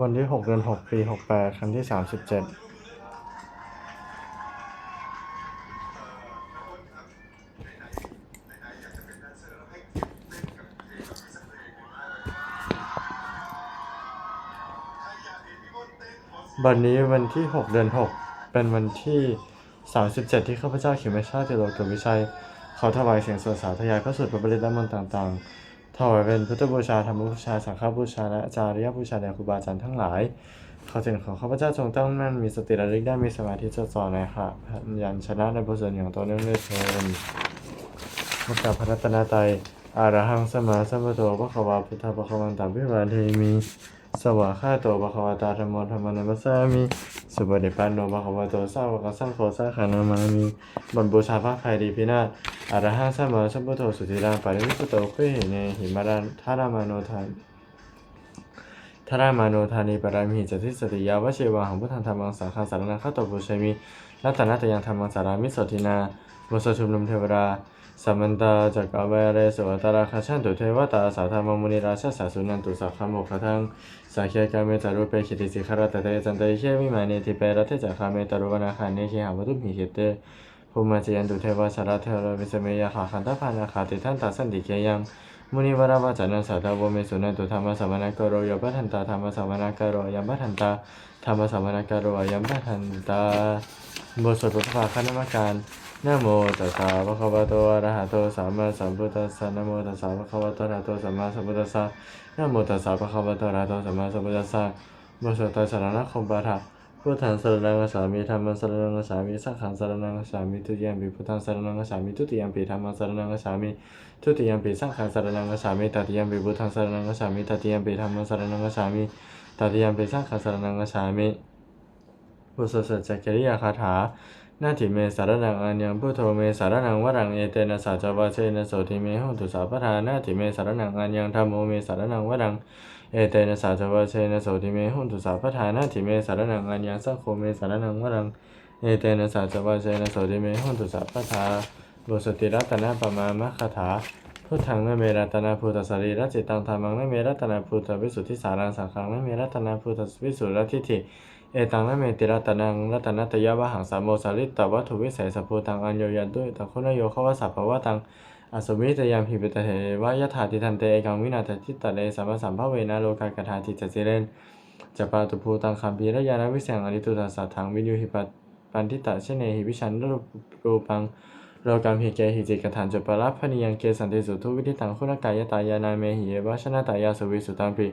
วันที่ 6 เดือน 6 ปี 68 ครั้งที่ 37บัดนี้วันที่ 6 เดือน 6 เป็นวันที่ 37 ที่ข้าพเจ้าเขียนไม่ชาติโลกวิชัยขอถวายเสียงสวดสาธยายพระสุตรพระบริตรและมนต์ต่าง ๆ ถวายเป็นพุทธบูชาธรรมบูชา สังฆบูชา และอาจาริยบูชาแด่ครูบาอาจารย์ทั้งหลายขอเสียงของข้าพเจ้าจงตั้งมั่นมีสติระลึกได้มีสมาธิจดจ่อในค่ะยันชนะในบุญส่วนอย่างต่อเนื่องด้วยเทินพระกับพระรัตนตรัยอาระหังสมาสัมปโตพระขวาพุทธพระขวังตัมพิวาเทมี สวากขาโตภะควะตาธรรมธรรมนัมสสามิสุปฏิปันโนภะคะวะโตสาวกสังโฆสาขานามามิบนบูชาพระภัยดีพินาศอรหังสัมมาสัมพุทโธสุติรังปาริมิสุโตเขเหิเนหิมารันทารามาโนทานทารามาโนทานิปรามิหิจติสติยาวเชวะหังพุทธังธรรมังสังฆังสารนังข้าโตปุชมิรัตนัตยังธรรมังสารามิสทินามุสชุมนุมเทวราสัมมันตาจักรวาเรสวัตราคาชันตุเทวตาสาธรรมมุนิราชสาสุนันตุสักขโมคทัง สาเคียกาเมตารุเปคิติสิขารตเตจันเตเชมิมานีทิเปรัตเทจักขาเมตารุวนาคาเนเชหาวัตุมิหิเตภูมิจยันตุเทวสารเทรวิสเมยาขาขันตพานาคาติทันตาสันติเกยังมุนิวราวาจันนสัตวเมสุนันตุธรรมสัมนากโรยบัทันตาธรรมสัมนากโรยัมบัทันตาธรรมสัมมนากโรยัมบัทันตา บทสวดบทภาคณมการนะโมตัสสะภะคะวะโตอะระหะโตสัมมาสัมพุทธัสสะนะโมตัสสะภะคะวะโตอะระหะโตสัมมาสัมพุทธัสสะนะโมตัสสะภะคะวะโตอะระหะโตสัมมาสัมพุทธัสสะบทสวดตรสรณคมปาฐะพุทธังสรณังคัจฉามิธรรมังสรณังคัจฉามิสังฆังสรณังคัจฉามิทุติยมปิพุทธังสรณังคัจฉามิทุติยมปิธรรมังสรณังคัจฉามิทุติยมปิสังฆังสรณังคัจฉามิตติยมปิพุทธังสรณังคัจฉามิตติยมปิธรรมังสรณังคัจฉามิตติยมปิสังฆังสรณังคัจฉามิ บทสสัจจกิริยาคาถานาทิเมสารนังอัญญังพุทโธเมสารนังวรังเอเตนะสัจจวัชเชนะโสทิเมหุตุสาปทานาทิเมสารนังอัญญังธัมโมเมสารนังวรังเอเตนะสาจวะเชนะโสติเมหุตุสาพทานาทิเมสารนังอัญญังสังโฆเมสารนังวรังเอเตนะสาจวะเชนะโสติเมหุตุสาพทาบุสติรัตนะปมามะคาถาพุทธังนเมรัตนาภูตสรีรัจิตังธรรมังนเมรัตนาภูตวิสุทธิสารังสังฆังนเมรัตนาภูตวิสุทธิทิฏฐิ เอตังนเมติรัตนังรัตนัตยะวะหังสามโมสาริตตวัตถุวิเศษสพพุตังอัญโยยันด้วยตะคุณโยขวสัพพวะตังอสุวิตยามหิปิตเถวายถาติทันเตเอกังวินาททิตตะเลสัมมาสัมภเวนะโลกากถาติจสิเรนจะปาตุภูตังคัมภีรยานวิเศษอริตุตัสสะถังวิญญูหิปัตปันทิตะเชเนหิวิชันรูปังโลกัมหิเกหิจิกถานจุปรัพพนิยังเกสันติสุทุวิธิตังคุณกายตายานาเมหิเยวชนะตายาสุวิสุตังปิ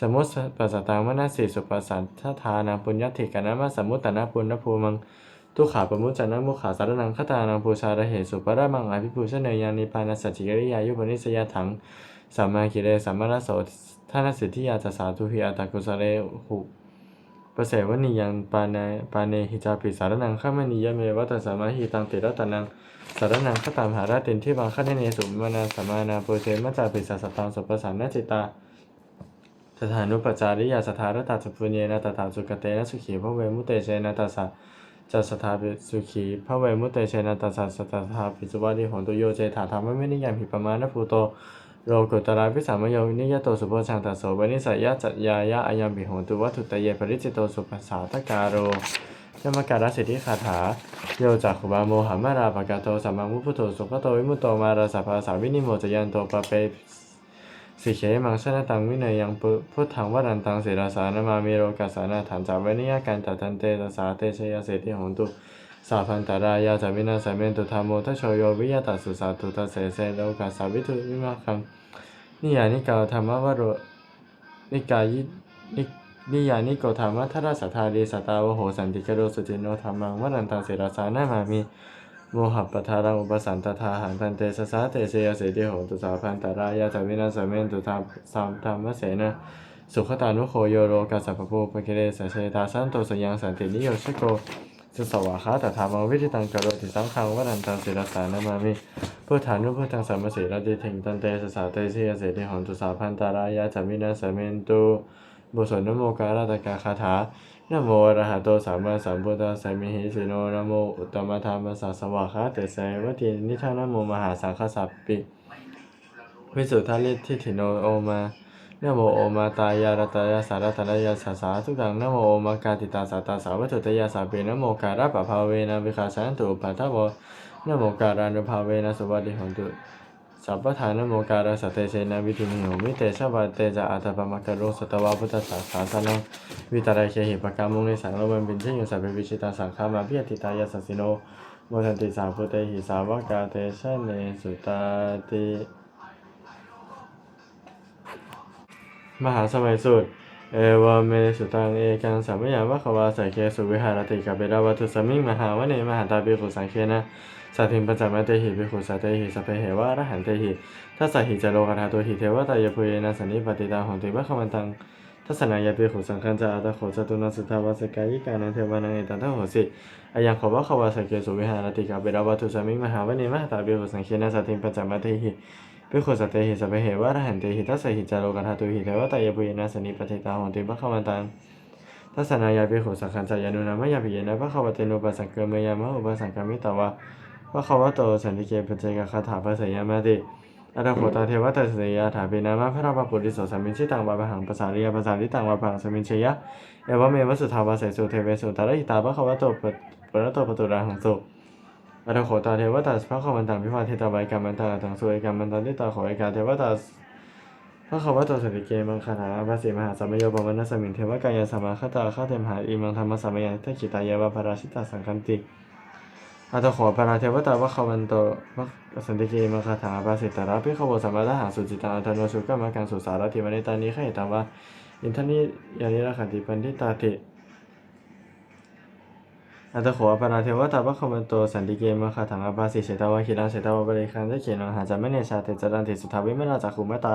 สมุสปัสสตังมนัสสิสุปัสสัทธานาปุญญติกานามาสมุตตนะปุณณภูมังทุขาปมุจจานังมุขาสารนังคตานังปูชาระเหตสุปรามังอภิปูชเนยานิพานัสสจจิกริยายุปนิสยาถังสัมมากิเลสัมมารโสท่านสิทธิยาตสาธุหิอัตตกุสเรหุปเสวนิยังปาเนปาเนหิจาปิสารนังข้ามนิยเมวัตสามาหิตังติรัตนังสารนังขตามหาราตินที่บางขันเนสุมานาสมานาโปเทมัจจาปิสัสตังสุปสานนจิตา สถานุปจาริยาสถารตาสุปุญเยนะตถาสุกเตนะสุขีพระเวมุเตเชนะตัสสะจัสถาปิสุขีพระเวมุเตเชนะตัสสะสตถาปิสุวัติโหนตุโยเจถาธรรมไม่นิยามหิปมานะภูโตโลกุตระวิสามโยนิยโตสุโพชังตัสโสวนิสัยยะจัตยายะอายัมปิโหนตุวัตถุตเยปริจิตโตสุปัสสาตการโรยมการสิทธิคาถาโยจักขุบาโมหัมาราปะกาโตสัมมังมุพุโธสุขโตวิมุตโตมาราสัพพาสาวินิโมจยันโตปะเป สิเขมังชนะตังวินัยยังปุพุทธังวรันตังเสรสานามามีโรกัสสานาฐานจาเวนิยการตัดทันเตตสาเตชยเสติหนตุสาพันตารายาจาวินาสเมนตุธรรมโมทชโยวิยตัสสุสาตุตเสเสโลกัสสาวิทุวิมาคังนิยานิกาธรรมวโรนิกายินินิยานิโกธรรมทัรสัทธาเดสตาวโหสันติกโรสุจินโนธรรมังวรันตังเสรสานามามี โมหัปทารังอุปสันตทาหังพันเตสสะเตเชยเสติโหตุสาพันตารายาจาวินาสเมนตุธรรมสามธรรมเสนะสุขตานุโคโยโรกัสสะปะโพปะเกเรสเชตาสันโตสยังสันตินิโยชโกสุสวาคาตถามังวิธิตังกโรติสังขังวรันตังศิรสานามามิพุทธานุพุทธังสัมมสีระติถิงตันเตสสะเตเชยเสติโหตุสาพันตารายาจาวินาสเมนตุ บุสนโมการาตกาคาถานโมอระหะโตสัมมาสัมพุทธัสสะมิหิสิโนนะโมอุตตมะธรรมสสะสวากขาเตเสวะตินิทานะโมมหาสังฆสัพปิวิสุทธาลิทิถิโนโอมานโมโอมาตายารัตยาสารัตยาสาสาทุกังนโมโอมากาติตาสาตาสาวัตถุตยาสาเปนโมการะปะภาเวนะวิคาสันตุปัทถะโวนโมการานุภาเวนะสุวัสดิหันตุ สัพพทานโมการสัตเตเชนะวิทุนิโหมิเตชะวัตเตจะอัตถปะมะกะโรสตวะพุทธสาสาสนังวิตาระเคหิปะกามุงในสังโลมันเป็นเชยุสัพเพวิชิตาสังฆามาเพียติตายาสสิโนโมทันติสาพุเตหิสาวกาเตชะเนสุตาติมหาสมัยสุด เอวเมสุตังเอกังสัมมยามะขวาสเคสุวิหารติกาเบราวัตุสมิงมหาวเนมหาตาปิขุสังเคนะสัตถิงปัญจมะเตหิปิขุสัตเตหิสัพเพเหวะอรหันเตหิทัสสะหิจโลกธาตุหิเทวตายพุเยนะสันนิปติตาหนติวะขมันตังทัศนายาปิขุสังคัญจาอัตโขจตุนัสุทาวาสกายิกานังเทวานังเอตันทโหสิอายังขวะขวาสเคสุวิหารติกาเบราวัตุสมิงมหาวเนมหาตาปิขุสังเคนะสัตถิงปัญจมะเตหิ ภิกขุสัตเตหิสัพเพเหวะอรหันเตหิทัสสหิจาโลกันหาตุหิเทวตายปุยนะสนิปฏิตาหนติปะคะวันตังทัสสนายาภิกขุสังขันจายานุนามะยาภิเยนะปะคะวะเตโนปัสสังเกเมยามะอุปสังกามิตาวะปะคะวะโตสันติเกปัจเจกคาถาภาษยามะติอัตถโขตาเทวตาสยาถาเปนามะพระราปุริโสสัมมิชิตังวาปะหังภาษาริยภาษาลิตังวาปะหังสมินเชยะเอวะเมวะสุทาวาเสสุเทเวสุตาระหิตาปะคะวะโตปะระโตปะตุระหังสุ อัตโขตาเทวตาสพระขวันตังพิพาเทตาไวกรรมันตังอัตังสุเอกรรมันตังทิตาขอเอกาเทวตาพระขวัตตสันติเกมังคาถาภาษีมหาสัมโยปวันนสมิงเทวกายาสมาคตาข้าเทมหาอิมังธรรมสัมยังทักิตายาวะภราชิตาสังคันติอัตโขปาราเทวตาพระขวันโตพระสันติเกมังคาถาภาษีตาราภิขโวสัมมาทหาสุจิตาอัตโนสุกรรมกังสุสารติวันในตานี้ข้าเหตาวะอินทนิยานิรขันติปันทิตาติ อัตถโขอปาราเทวตาปะคะวันโตสันติเกมะคาถังอาปาสิเฉตาวะคิรังเฉตาวะบริคันได้เขียนหาจามิเนชาเตจรันติสุทาวิมนาจักขุมตา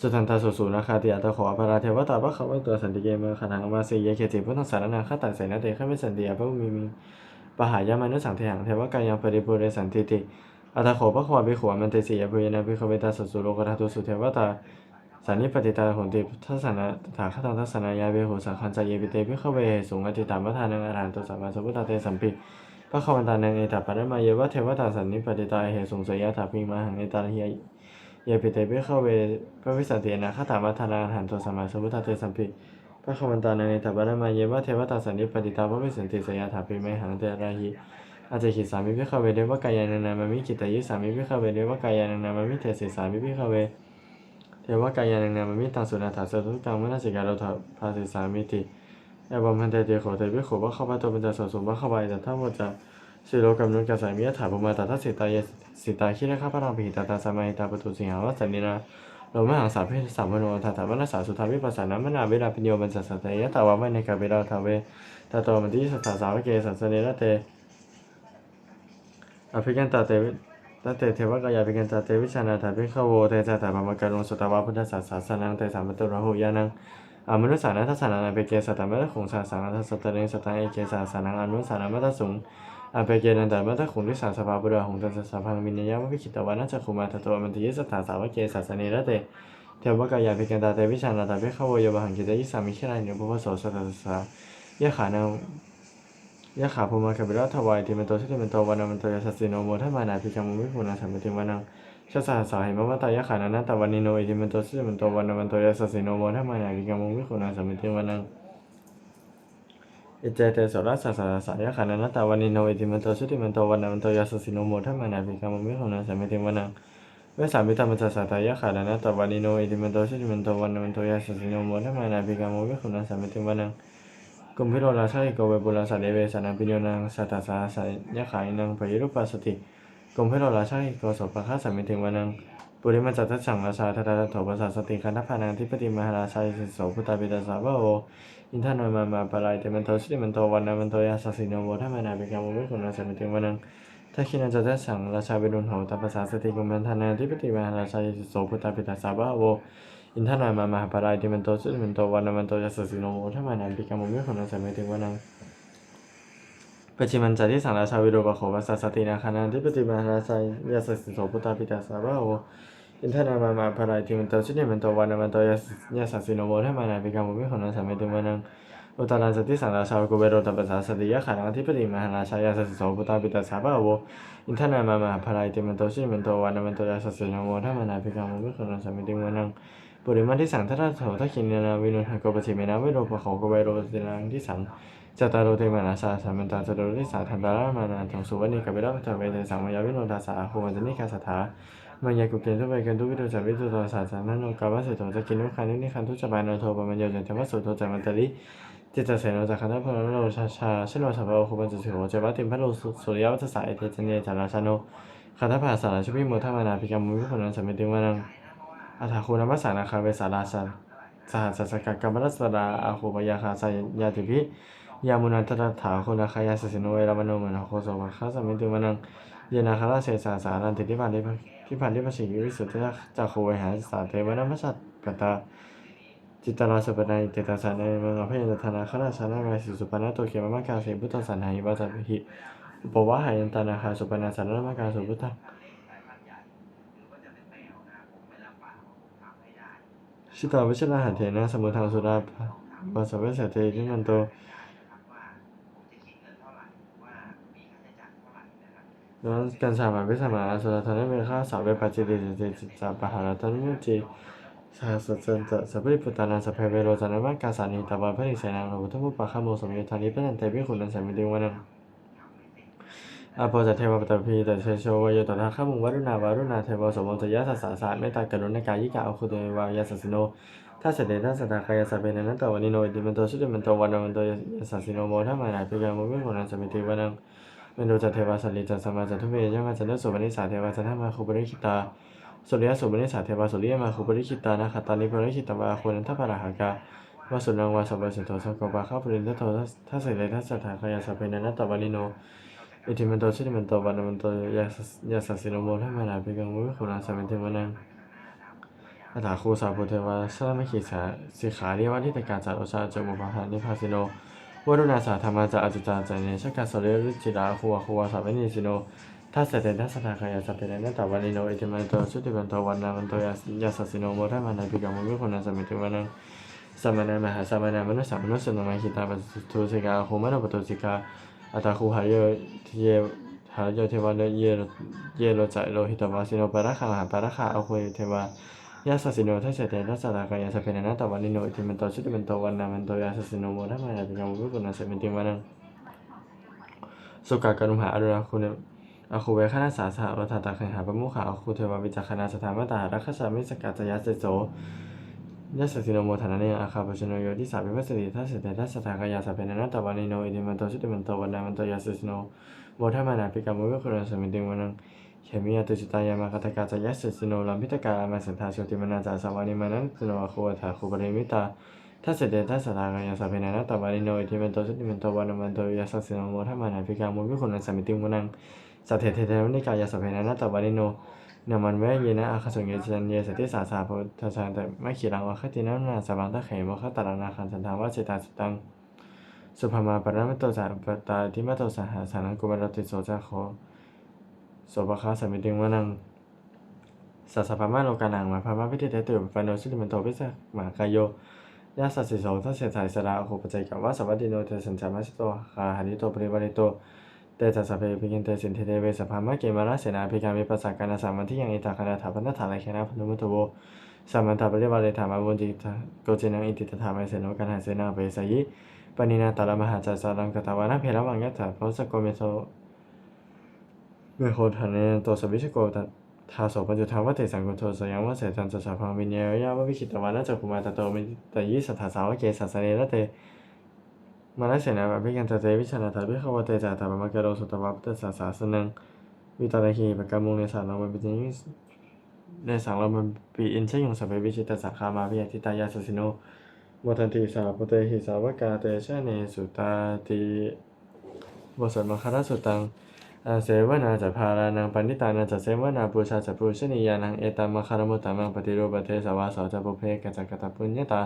สุทันตาสุสูนาคาติอัตถโขอปาราเทวตาปะคะวันโตสันติเกมะคาถังอาปาสิเยเคติพุทธสารนังคาตัดเสนาเตขมิสันติอาภุมิมิปหายามานุสังเทหังเทวกายังปริปุเรสันติติอัตถโขปะคะวะบิขวามันเตสิยาภุยนะบิขเวตาสุสุโลกธาตุสุเทวตา สันนิปติตาโหติทัศนะถาคตังทัศนายาเวหุสังคันจายเยปิเตพิขเวสุงอติตามะทานังอรหันตุสัมมาสัมพุทธเตสัมปิพระขวันตานังเอตาปะระมาเยวะเทวตาสันนิปติตาเหสุงสยะถาพิมาหังเอตาเฮียเยปิเตพิขเวพระวิสันตินะคตามะทานังอรหันตุสัมมาสัมพุทธเตสัมปิพระขวันตานังเอตาปะระมาเยวะเทวตาสันนิปติตาพระวิสันติสยะถาพิมาหังเตราหิอาจจะขิสามิพิขเวเดวะกายานันนามามิกิตายิสามิพิขเวเดวะกายานันนามามิเทศิสามิพิขเว เทวกายานังนามมิตังสุนาถาสตุตังมนสิการโทภาสิสามิติเอวัมพันเตเตโขเตวิโขวะเข้าพระตัวเป็นจาสสุวะเข้าไปแต่ถ้าหมดจะสิโลกำนุนกสายมิยถาภมาตาทัสิตายสิตาคิระข้าพระรามปิตาตาสมัยตาปตุสิงหาวัสันนินาโลมหังสาพิสามโนทาถามนัสสาสุทาวิปัสสานามนาเวลาปิโยบัญสัสตยะตาวะไวในกาเวลาทาเวตาโตมันติสัสสาวเกสัสเนระเตอภิกันตาเตวิ ตัตเตเทวกายาภิกันตาเตวิชานาถาภิกขโวเตจาตาปะมะการุงสุตวะพุทธศาสสานังเตสามตุระหุยานังอมนุสานัทัสานังเปเกสัตตมะตะขุงสาสังทัสสตเรงสตังเอเกสาสานังอนุสานัมะตสุงอเปเกนันตมะตะขุงทิสาสภาบุระหงตัสสะพังมินยามวิคิตวานัจขุมาตโตมันติยสัทธาสาวเกสัสเนระเตเทวกายาภิกันตาเตวิชานาถาภิกขโวโยบหังกิตยิสามิขิรานิอุปโสสตัสสะยะขานัง ยะขาภูมาคาเบิราถวายติเมโตชิติมันโตวานามันโตยาสัสสิโนโมทัมานาภิกขมุมิภูนาสัมปติวานังชะสาสาหิมะมะตายะขานานาตวานิโนอิติเมโตชิติมันโตวานามันโตยาสัสสิโนโมทัมานาภิกขมุมิภูนาสัมปติวานังอิเจเตโสรัสสะสะสายะขานานาตวานิโนอิติมันโตชิติมันโตวานามันโตยาสัสสินโมทัมานาภิกขมุมิภูนาสัมปติวานังเวสามิตามัจจสาตายะขานานาตวานิโนอิติมันโตชิติมันโตวานามันโตยาสัสสินโมทัมานาภิกขมุมิภูนาสัมปติวานัง กุมพิโรราชาอิโกเวปุราสเดเวสานังปิโยนังสัตสาสายะขายนังปยิรุปัสสติกุมพิโรราชาอิโกโสปคาสมมิเทวานังปุริมจัตตัสสังราชาทัตตาโถปัสสสติคันธพานังทิปติมหาราชาอิสิโสพุตตาปิตาสาวะโออินทานนมามาปลายเตมันโตสิมันโตวันนามันโตยาสัสิโนโวทัมมานาปิกามุมิคุณาสมมิเทวานังทักขินันจัตตัสสังราชาเวรุณโหตัปปสสะสติกุมันทานังทิปติมหาราชาอิสิโสพุตตาปิตาสาวะโอ อินทนามามหาปรายติมันโตสุดมันโตวันนามันโตยัสสิโนโมทัมมานันปิกามุมิคนนัสเมติวานังปัจจิมันจัติสังราชาวิโรปโขวัสสตินาคานันทิปติมาราชายัสสิโสพุทธาปิตาสาวะโออินทนามามหาปรายติมันโตสุมันโตวันมันโตยัสยัสสิโนโมทัมมานันปิกามุมิคนนัสเมติวานังอุตตรันสติสังราชากุเบโรตัปปสสะสติยะขานังทิปติมหาราชายัสสิโสพุทธาปิตาสาวะโออินทนามามหาปรายติมันโตสุมันโตวันมันโตยัสสิโนโมทัมมานันปิกามุมิคนนัสเมติวานังเปริมาณที่สังทัตถะโสทักขินนาวินุทโกกปจิเมนะเวโรปะโขโกเวโรปตินังที่สังจตารโรเทมานาสาสัมมันตาจโรทิสาทันตารามานาทงสุวรรณิกเวรปะเวเตสังมายาวิโนทาสาโหวันนิกาสถามัยากุเกณฑ์ทุเวกันทุกวิโตจัวิตุตาสาสานันโนกาวะเสโตจะกินนุคันนิคันทุจบานโทปมัญโยจันทวสุโตจัมันตริจิตเสนจักขันธพลโนชาชาชโนสัพพะโคปัญจสิโหเจวะติมพะโลสุริยวัตสายเทจันเยจาราชาโนขันธภาสาราชวิโมทมานาภิกรรมมุขนันสัมิติวานัง อัฏฐคูนัมสานาคาเวสาราชาสหัสสกกัมมรัสราอาโคปยาคาสายาติภิยามุนันตตถาโคนาคายาสสิโนเวรามโนมนโคโสภคาสมิติวานังเยนาคาราเสสาสารันติทิพันติทิพันติปสิวิสุทธิจักโคเวหาสาเทวนามัสสัตกตาจิตตราสุปนัยเตตาสานัยมังอภัยตนาคราชานาราสิสุปนาโตเขียมมะกาเสพุทธสันหายิวาสัพหิปวะหายันตานาคาสุปนาสารนมกาสุพุทธ ชิตาวิชนาหันเทนะสมุทังสุดาภาสเวสเตทิมันโตย้อนกันสามาวิสมาสุดาทานเมฆาสาวเวปัจจิติจิจิจาปหาราตันมุจิสาสสันตสัพพิปุตตานันสัพเพเวโรจานะมังกาสานิตาบาพระนิสานังโลพุทธมุปปะขโมสมโยธานิปนันเตปิขุนันสัมมิติวานัง อาโปจะเทวปตพีแต่เชโชวโยตถาข้ามุงวรุณาวรุณาเทวสมโมจะยะสัสสะสะเมตตากรุณกายิกาอคุเตวายาสัสโนถ้าเสด็จถ้านสตากายสัพเพนันตวันนิโนอิติมันโตสุติมันโตวันมันโตยสัสิโนโมทัมมานาปิกามุมิขุนันสมิติวานังเมโนจะเทวสัลลิจัสสมาจัตุเมยะมาจันทสุวรรณิสาเทวาจันทมาคุปริคิตาสุริยสุบริสาเทวสุริยมาคุปริคิตานะขัตตานิปริคิตาวาควนันทปาราหากาวาสุนังวาสัพพสิทโตสังกปะข้าปรินทโตทัสเสเลทัสสถาคายสัพเพนันตวานิโน อิติมันโตชิติมันโตวันมันโตยาสยาสัสสิโนโมทัมมานาภิกังมุขขุนาสัมมิเทวนังอัฏฐาคูสาปุเทวาสลามขิสาสิขาเรียวัทิตกาจารโอชาจมุปะหานิพาสิโนวรุณาสาธรรมาจาอจุจาจเนชกาสเรรุจิราคูวาคูวสัพเพนิสิโนถ้าเสด็จทัศนาคายาสัพเพเนนตวันนิโนอิติมันโตชุติมันโตวันนามันโตยายาสัสสิโนโมทัมมานาภิกรรมมุขนันสมิติวันังสัมมนามหาสัมมนามนุสัมมนุสนมาคิตาปัสทุสิกาโหมนปตุสิกา อัตาคูหายโยเยหายโยเทวาเยเยโรจโลหิตวาสิโนประคาหาประคาเอาคุยเทวายาสสิโนถ้าเสด็จทัศนาคายาสเพเนนตวันนิโนอิติมันโตชุติมันโตวันนามันโตยาสสิโนโมทัมมานาภิกรรมมุขนันสมิติวันังสุกากรุมหาอรุณาคุณอาคูเวคณาสาสหรัฐตาคังหาปมุขาอาคูเทวาวิจักขณาสถามตารักขสามิสกัจจยาเสโส ยัสสิโนโมทานาเนอาคาปชโนโยที่สาวิปัสสิทัสเสตทัสสถากายาสเปนันตวานิโนอิติมันโตชุติมันโตวันนามันโตยาสสิโนโมทามานาปิกามุวิคุรันสมิติวันังเขมิยตุจิตายามาคตกาจะยัสสิโนลัมพิตกาอามาสันทาโชติมนาจาสวานิมานันสโนอาคูวถาคูปริมิตาทัสเสตทัสสถากายาสเปนันตวานิโนอิติมันโตชุติมันโตวันนามันโตยาสสิโนโมทามานาปิกามุวิคุรันสมิติวันังสัทเทเทเทวนิกายาสพเพนะนาตวานิโน นามันแวะเยนะอาคาสุงเยจันเยสติสาสาโพธชานแต่ไม่ขีรังวะคตินันนาสบังตะเขมวะคตารานาคันสันทาวะเจตาสตังสุภามาปรมัตโตสาปตาทิมัตโตสหาสานังกุมารติโสจาโคโสภคาสมิติงวนังสัสสะพามาโลกานังมาพามาพิเทเตตุปโนสุติมันโตพิสักมากายโยยาสัสสิโสทัสเสสายสระโคปใจกับว่าสวัสดิโนเทสัญจามัสโตคาหานิโตปริวาริโต เตจัสสะเพภิกินเตสินเทเทเวสภามะเกมาราเสนาภิกามิปัสสะกานาสามันที่ยังอิตาคณาถาพันธถาลายแคนาพนุมุตโวสามันตาปริวาเลธามาวุนจิตาโกเจนังอิติตถาไมเสโนกันหาเสนาเปสยิปนินาตาลมหาจัสสารังกตาวานาเพลวังยัตถาพสโกเมโซเมโคทานเนโตสวิชโกตทาโสปัญจุทาวะเตสังกุโทสยังวะเสจันจัสสะพังวิญญายาวะวิคิตวานะจักขุมาตโตมิตยิสัทธาสาวะเกสัสสเนระเต มาลัยเสนาภิกันตเตวิชนาถาภิขวเตจาตาปมะเกโรสุตวะพุทธศาสาสนังวิตาลคีปะกามุงในสารเรามันเป็นยิ่งในสังเรามันปีอินชยงสัพเพวิชิตสังคามาพิยติตายาสสิโนวัตันติสาปุเตหิสาวกาเตชะเนสุตาติบทสวดมคารสุตังอาเสวนาจะพารานังปันติตานังจะเสวนาปูชาจะปูชนียานังเอตัมคารมุตตามังปฏิรูปเทสวาสาจะปุเพกจักกตปุญญตา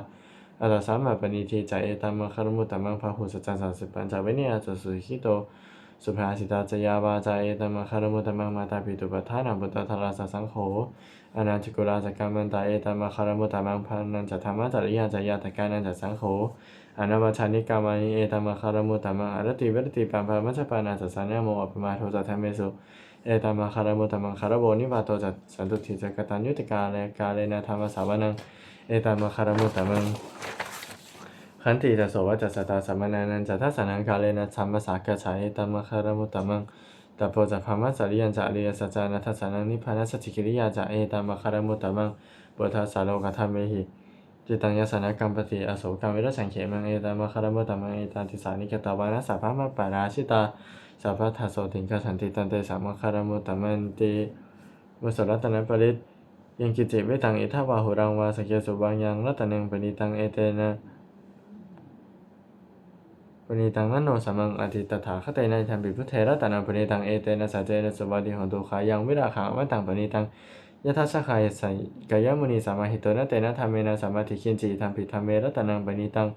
อัตสามาปณิทีจาเอตัมมะคารมุตตมังพาหุสจันสัสสิปัญจาเวเนียจะสุขิโตสุภาสิตาจยาบาจาเอตัมมะคารมุตตมังมาตาปิตุปัฏฐานังบุตตะทาราสสังโฆอนันติกุลาจักกัมมันตาเอตัมมะคารมุตตมังพันนันจธรรมะจริยาจยาตกานันจสังโฆอนาวัชานิกามานิเอตัมมะคารมุตตมังอรติวิรติปัมภามัจจปานาจสัญญาโมอปมาโทจะธรรมเมสุเอตัมมะคารมุตตมังคารโบนิบาโตจะสันตุถิจกตัญยุติกาเลกาเลนะธรรมสาวนัง เอตัมะคารมุตตะมังขันติตะโสวะจัสสตาสัมมนานันจัตถสนังกาเลนะสัมมาสากะฉาเอตัมะคารมุตตะมังตะโพจะพามัสสาริยันจะอริยสัจจานัทสสนังนิพพานัสติกิริยาจะเอตัมะคารมุตตะมังปุถะสาโลกธรรมเมหิจิตังยสนกรรมปฏิอโศกังวิรชังเขมังเอตามะคารมุตตมังเอตาติสานิกตาวานะสัพพะมะปาราชิตาสัพพะทัสโสติงกสันติตันเตสามะคารมุตตมันติมุสรัตนะปริต ยังกิจเวตังอิทาวาหุรังวาสเกสุบางยังรัตนังปณิตังเอเตนะปณิตังนันโนสมังอธิตถาคเตนะธรรมปิพุทเทระตนังปณิตังเอเตนะสัจเจนะสวัติหนตุขายังวิราขังวัตังปณิตังยะทัสขายสัยกายมุนีสามาหิโตนะเตนะธรรมเมนะสามาธิคินจิธรรมปิธรรมเมรัตนังปณิตัง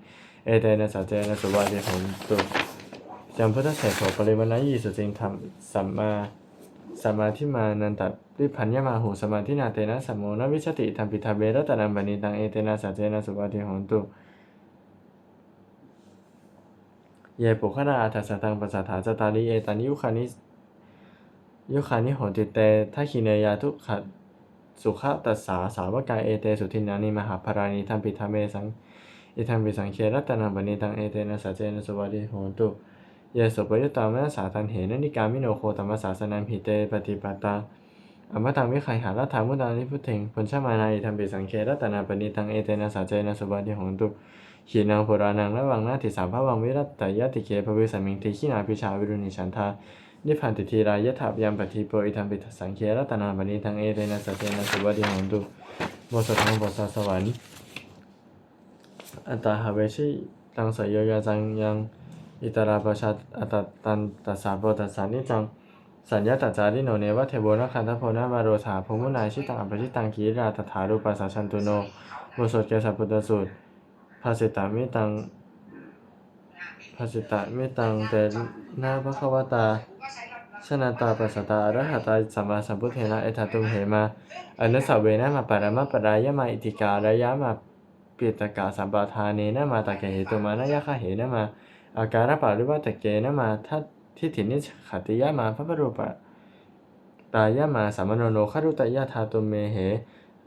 เอเตนะสัจเจนะสวาเดหนตุจำพุทธเสกโขปริมาณยี่สุจิงธรรมสัมมา สมาธิมานันตริพันยมาหูสมาธินาเตนะสัมโมนวิชติธรรมปิธรรมเมรัตนังปณิตังเอเตนะสัจเจนะสุวาเดหนตุเยปุขนาอัฏฐสัตังปัสสะถาจตาริเอตานิยุคานิยุคานิโหติเตทัคคิเนยาทุกขสุขตัสสาสาวกายเอเตสุทินานิมหาภารานิทัมปิธรรมเมสังอิทัมปิสังเครัตนังปณิตังเอเตนะสัจเจนะสุวัติโหตุ เยสุปยุตตามะสาทันเหนนิกามิโนโคตมะสาสนันหิเตปฏิปตาอมตังวิไขหารัฐามุตานิพุทเถงผลชมานาอิทัมปิสังเครัตนังปณิตังเอเตนะสัจเจนะสุวัติโหตุขีนังโพรานังระวังนาติสามภวังวิรัตตยติเคภวิสมิงติขีนาพิชาวิรุณิฉันทานิพพันติทีรายะถาพยามปฏิโปอิทัมปิสังเครัตนาปณิทังเอเตนะสัจเจนะสุวัติหันตุบทสวดของบทสวรรค์อัตตาหาเวชิตังสยโยยาจังยัง อิตราปชาอัตตตันตัสสาโพตัสสานิจัง สัญญาตจาริโนเนวะเทโบนะคันทโพนะมาโรธาภูมุนายชิตังอภิชิตังกีราตถารูปัสสะชันตุโนบทสดเกสัพพุทธสูตรภาสิตามิตังภาสิตามิตังเตนะภควตาชนะตาปัสสตาอรหัตาสัมมาสัมพุทเทนะเอตตุมเหมาอนุสาวเวนะมาปารามะปรายะมาอิติการะยะมาปิตกาสัมปทาเนนะมาตะเกเหตุมานะยะคะเหนะมา อาการะปาริวัตะเกนะมาทัตทิฏฐินิขติยะมาพระปรูปะตายะมาสัมโนโนคารุตยะธาตุเมเห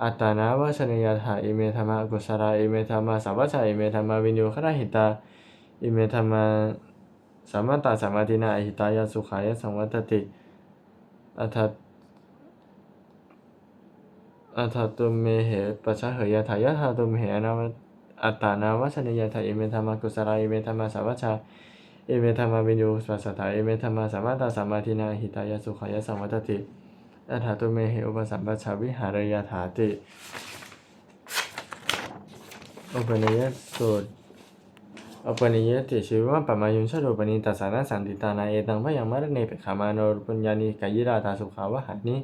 อัตตานาวชนยถาอิเมธรรมะกุศลาอิเมธรรมะสัพพชาอิเมธรรมะวิญญูคราหิตาอิเมธรรมะสัมมาตาสัมมาทินาอหิตายาสุขายาสังวัตติอัตอัตตุเมเหปัชชะเหยถายะธาตุเมเหอนาว อัตตานาวัชนิยถาอิเมธรรมากุสลาอิเมธรรมาสัพพชาอิเมธรรมาวิญญูปัสสะถาอิเมธรรมาสัมาตาสัมาทินาหิตายสุขายสังวัตติอัตถตุเมเหอุปสัมปชาวิหารยาถาติอุปนิยสูตรอปนิยติชีวะปะมายุนชโรปนิตัสานะสันติตานาเอตังพยังมะรเนเปขามาโนรุปัญญานิกายิราตาสุขาวะหันนิ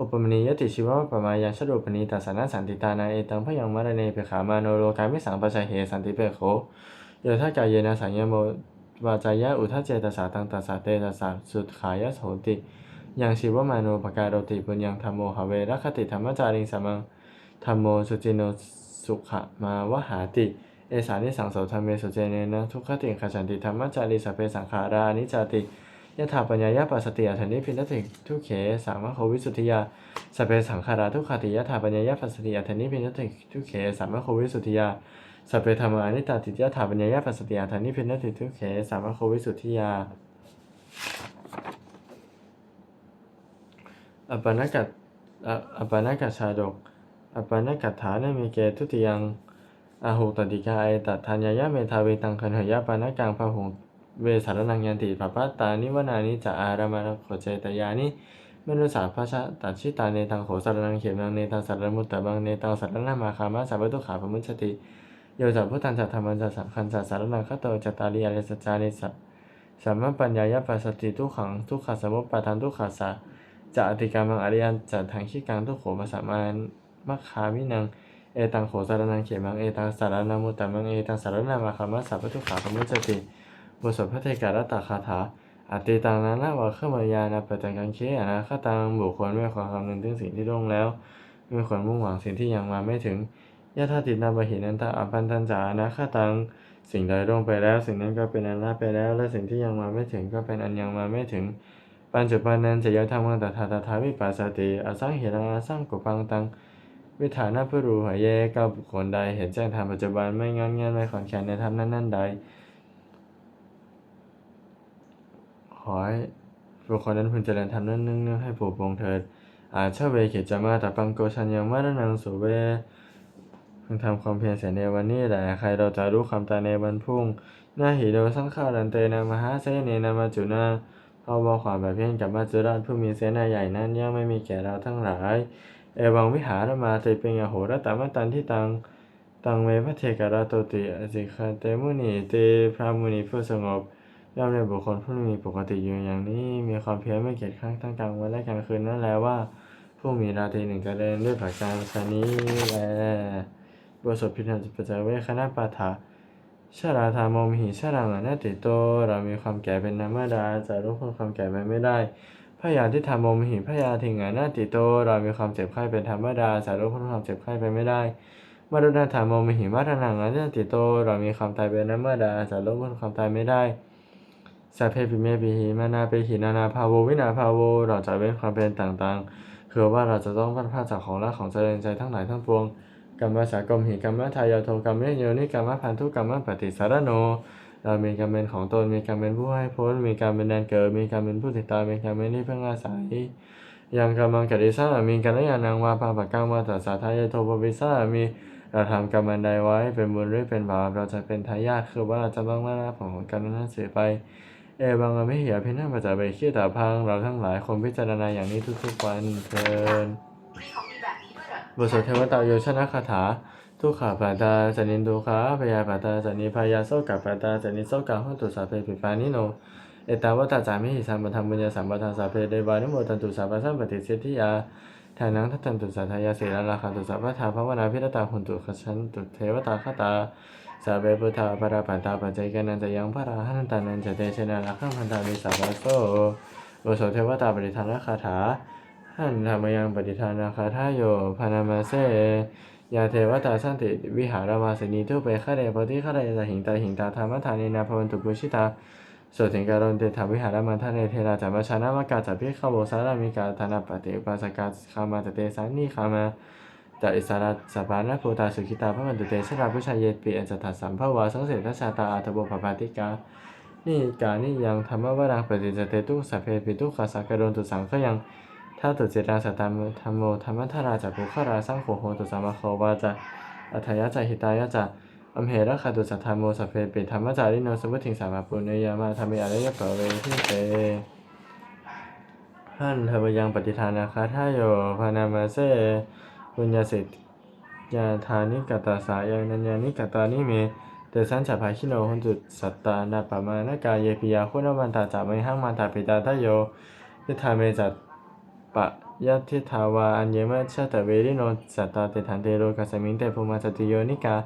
อุปมนิยติชีวะปะมายังชโรปนิตัสานะสันติตานาเอตังพยังมะรเนเปขามาโนโลกามิสังปะชะเหสันติเปโขโยทากายเยนะสัญญโมวาจายะอุทะเจตสาตังตัสสะเตตัสสะสุดขายะโสติยังชีวมาโนปการโรติปุญญังธรรมโมหเวรคติธรรมจาริงสมังธรรมโมสุจิโนสุขะมาวหาติ เอสานิสังโสธรรมเมสุเจเนนะทุกขติขจันติธรรมจาริสัพเพสังขารานิจาติ ยะถาปัญญายะปัสสติอัฏฐนิพินทติทุเขสามะโควิสุทธิยาสเพสังขาราทุกขติยะถาปัญญายะปัสสติอัฏฐนิพินทติทุเขสามะโควิสุทธิยาสเพธรรมานิตาติยะถาปัญญายะปัสสติอัฏฐนิพินทติทุเขสามะโควิสุทธิยาอปนกัตอปนกัตชาดกอปนกัตฐานมิเกทุติยังอาหุตติกาไอตัทัญญายะเมทาเวตังคันหยะปานะกังพะหุง เวสารนังยันติปปะตานิวนานิจะอารามะโขเจตยานิมนุสาพระชะตัดชิตาเนตังโขสารนังเขมังเนตังสารมุตตะบังเนตังสารนามาคามะสัพพทุขาปมุชติโยจัพพุทธันจัตธรรมันจัตสังคันจัตสารนังคโตจัตตาริยาเลสจานิสัสัมมาปัญญายะปัสสติทุกขังทุกขสมุปปาทันทุกขัสสะจะอติกามังอริยันจัตถังขี้กังทุกโขมาสามานมัคคามินังเอตังโขสารนังเขมังเอตังสารนามุตตะมังเอตังสารนามาคามัสสะพทุขาคมุจติ บทสวดพระเทการตคาถาอัติตังนั้นละวะเข้ามายานาปตังกังเคอนาคตังบุคคลไม่ควรคำนึงถึงสิ่งที่ล่วงแล้วไม่ควรมุ่งหวังสิ่งที่ยังมาไม่ถึงยะธาตินาบหินันตาอัปันตันจานาคตังสิ่งใดล่วงไปแล้ว สิ่งนั้นก็เป็นอันละไปแล้ว และสิ่งที่ยังมาไม่ถึงก็เป็นอันยังมาไม่ถึง ปัญจุบันนันจะยะธรรมังตถาตถาวิปัสสติอสังเหรังอสังกุปังตังวิถานะผู้รู้หัวเยก็บุคคลใดเห็นแจ้งธรรมปัจจุบันไม่งอนเงียนไม่ขอนแขนในธรรมนั้นๆใด ขอให้บุคคลนั้นพึงเจริญธรรมนั้นเนื่องให้ผูกปงเถิดอาชาเวเขจามาตปังโกชัญยังมาระนังสุเวพึงทำความเพียรเสียในวันนี้แหละใครเราจะรู้ความตายในวันพุ่งนาหิโดสังขารันเตนะมหาเสเนนามาจุนาเพราะว่าความแบบเพียรกับมาจุราชผู้มีเสนาใหญ่นั้นย่อมไม่มีแก่เราทั้งหลาย เอวังวิหารมาเตปิงอโหรตามตันที่ตังตังเมพระเทการาโตติอสิคาเตมุนีเตพระมุนีผู้สงบ ย่อมในบุคคลผู้มีปกติอยู่อย่างนี้ มีความเพียรไม่เกียจข้างทั้งกลางวันและกลางคืนนั่นแหละว่า ผู้มีราตรีหนึ่งเจริญด้วยผักการชนี้แลบทสดพิธามปัจจเวคณะปาฐะชาราธามมหิชารังอนัตติโต เรามีความแก่เป็นธรรมดาจะรู้พ้นความแก่ไปไม่ได้พยาทิธามมหิพยาทิงอนัตติโต เรามีความเจ็บไข้เป็นธรรมดาจะรู้พ้นความเจ็บไข้ไปไม่ได้มรุณาถามมหิมัทนังอนัตติโต เรามีความตายเป็นธรรมดาจะรู้พ้นความตายไม่ได้ สัพเพปิเมปิหิมานาเปหินานาภาโววินาภาโวเราจะเว้นความเป็นต่างๆ คือว่าเราจะต้องพัดพาจากของรักของเจริญใจทั้งหลายทั้งปวงกรรมสากรมหิกรรมทายาโทกรรมเนโยนิกรรมพันธุกรรมปฏิสารโน เรามีกรรมเป็นของตนมีกรรมเป็นผู้ให้พ้นมีกรรมเป็นแดนเกิดมีกรรมเป็นผู้ติดตามมีกรรมเป็นที่พึ่งอาศัยยังกรรมังกติสามีกัลยาณังวาปาปะกังวาตัสสะทายาโทปวิสามีเราทำกรรมอันใดไว้เป็นบุญหรือเป็นบาปเราจะเป็นทายาทคือว่าเราจะต้องได้รับผลของกรรมนั้นเสียไป เอวังอมิเหียพินาศปัจจัยไปขี้ตาพัง เราทั้งหลายควรพิจารณาอย่างนี้ทุกๆวันเทินมีของดีแบบนี้ด้วยเหรอบทสวดเทวตาโยชนะคาถา ทุกขาปาตาจนินทุขาพยาปาตาจนิพยาโสกาปาตาจนิโสกาหุตุสาเพปิปานิโน เอตาวตาจามิหิสัมปทัมบุญญาสัมปทานสาเพเดวานิโมตันตุสาปะสัมปติสิทธิยาทานังทัตตันตุสัทธายาเสนาราคันตุสัพพะทาภวนาพิรตาหุนตุขชันตุเทวตาคตา สาเบพุทธาปราปันตาปัจเจกันันจะยังพระราหันตานันจะเตชนะราคังพันตามิสาบาโซโอโสเทวตาปฏิทานราคาถาหันธรรมยังปฏิทานาคาทาโยพานามาเซยาเทวตาสันติวิหารวาสนีทุเปฆะเดปฏิฆะเดตหิงตาหิงตาธรรมทานีนาภวันตุปุชิตาโสถิงการนเตถาวิหารมันทะเนเทราจัมชานามกาจัพพิขโวสารามิกาธนาปฏิปาสกาคามาตเตสันนิคามา จอิสาราสปานะโพตาสุขิตาพระมันตุเตชราพุชายเยปิอัจจตัสสัมภวาสังเสทชาตาอาทโบภปาติกานี่กานี่ยังธรรมวรังปฏิจจเตตุสัพเพปิตุขัสสะกะโดนตุสังขยังถ้าตุเจตาสัตตามธรรมโมธรรมทาราจากภูขาราสร้างโขโหตุสามาโควาจะอัธยาจะหิตายาจะอัมเหระคาตุสัทธามโมสัพเพปิธรรมจาริโนสมุทิงสามาปุเนยามาธรรมยารยะปะเวทิเตหันเทวยังปฏิทานาคาทายโยพานามาเซ ปุญญาสิทธยาธานิกตาสายังนัญญานิกตานิเมเตสันฉาภาคิโนหุนจุดสัตตานาปะมานากายเยปิยาคุณวันตาจามิหังมันตาปิตาทโยยิทาเมจัตปะยัติทาวาอัญเยมะชะตเวริโนสัตตาเตถันเตโรกัสมิงเตภูมาสติโยนิกา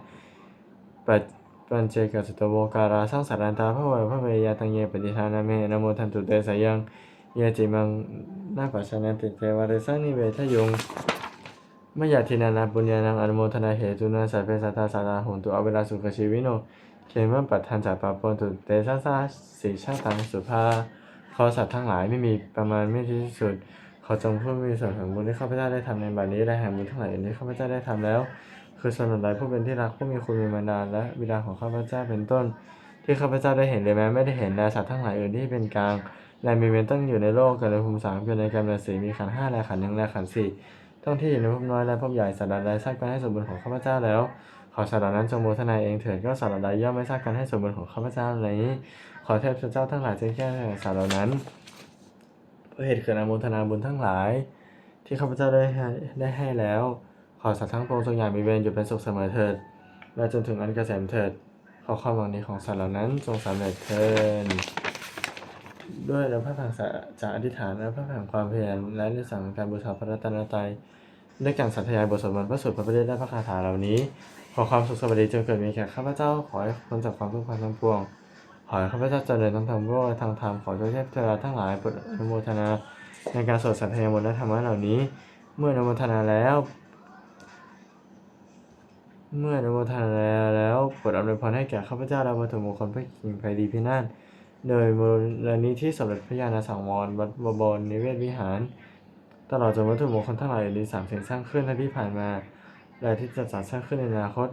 ปัจปัญเจกัสตโวการาสังสารันตาพระวะพระเวยาตังเยปฏิทานาเมนโมทันตุเตสยังเยจิมังนาปัสสนันติเทวะเรสังนิเวทยง มยาทินานาปุญญานังอนุโมทนาเหตุนาสัพเพสัตตาสาราหุนตุอเวลาสุขชีวิโนเขมะปัฏฐานจากปะปนตุเตชะสาสีชาตังสุภาขอสัตว์ทั้งหลายไม่มีประมาณไม่ที่สุด ขอจงผู้มีส่วนแห่งบุญที่ข้าพเจ้าได้ทำในบัดนี้และแห่งบุญทั้งหลายอื่นที่ข้าพเจ้าได้ทำแล้ว คือส่วนใดผู้เป็นที่รักผู้มีคุณมีมารดาและบิดาของข้าพเจ้าเป็นต้น ที่ข้าพเจ้าได้เห็นเลยแม้ไม่ได้เห็นและสัตว์ทั้งหลายอื่นที่เป็นกลางและมีเว้นตั้งอยู่ในโลกกันเลยภูมิสามเป็นในกรรมสีมีขันห้าและขันหนึ่งและขันสี่ ต้องที่อยู่ในภพน้อยและภพใหญ่สัตว์ใดสร้างกันให้สมบูรณ์ของข้าพเจ้าแล้ว ขอสัตว์เหล่านั้นจงโมทนาเองเถิดก็สัตว์หลาใดย่อมไม่สร้างกันให้สมบูรณ์ของข้าพเจ้านี้ขอเทพเจ้าทั้งหลายจงแก้สัตว์เหล่านั้นเพื่อเหตุเกิดอนุโมทนาบุญทั้งหลาย ที่ข้าพเจ้าได้ให้ได้ให้แล้ว ขอสัตว์ทั้งปวงจงอย่างมีเวรอยู่เป็นสุขเสมอเถิดและจนถึงอันเกษมเถิดขอความหวังดีของสัตว์เหล่านั้นจงสำเร็จเถิดด้วยและพระผังสะจากอธิษฐานและพระผังความเพียรและในสั่งการบูชาพระรัตนตรัย ด้วยการสัตยายบทสวดมนต์พระสูตรพระประเดชและพระคาถาเหล่านี้ ขอความสุขสวัสดีจงเกิดมีแก่ข้าพเจ้า ขอให้พ้นจากความทุกข์ความทั้งปวง ขอให้ข้าพเจ้าเจริญทั้งธรรมด้วยทางธรรม ขอเจ้าเทพเทวดาทั้งหลายโปรดอนุโมทนา ในการสวดสัตยมนต์และธรรมะเหล่านี้ เมื่ออนุโมทนาแล้ว เมื่ออนุโมทนาแล้วโปรดอำนวยพรให้แก่ข้าพเจ้าและวัตถุมงคลพระกิ่งไพดีพินาศโดยมูลนิธิสมเด็จพระญาณสังวรวัดบวรนิเวศวิหาร ตลอดจนวัตถุมงคลทั้งหลายอดีสามสิ่งสร้างขึ้นและที่ผ่านมา และที่จะจัดสร้างขึ้นในอนาคต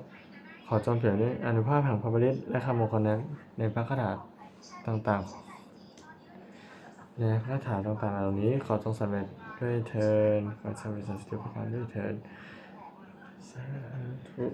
ขอจงเปลี่ยนด้วยอนุภาพแห่งพระบริตและคำมงคลนั้นในพระคาถาต่างๆในพระคาถาต่างๆเหล่านี้ขอจงสำเร็จด้วยเทินขอสำเร็จสันติประการด้วยเทินสาธุ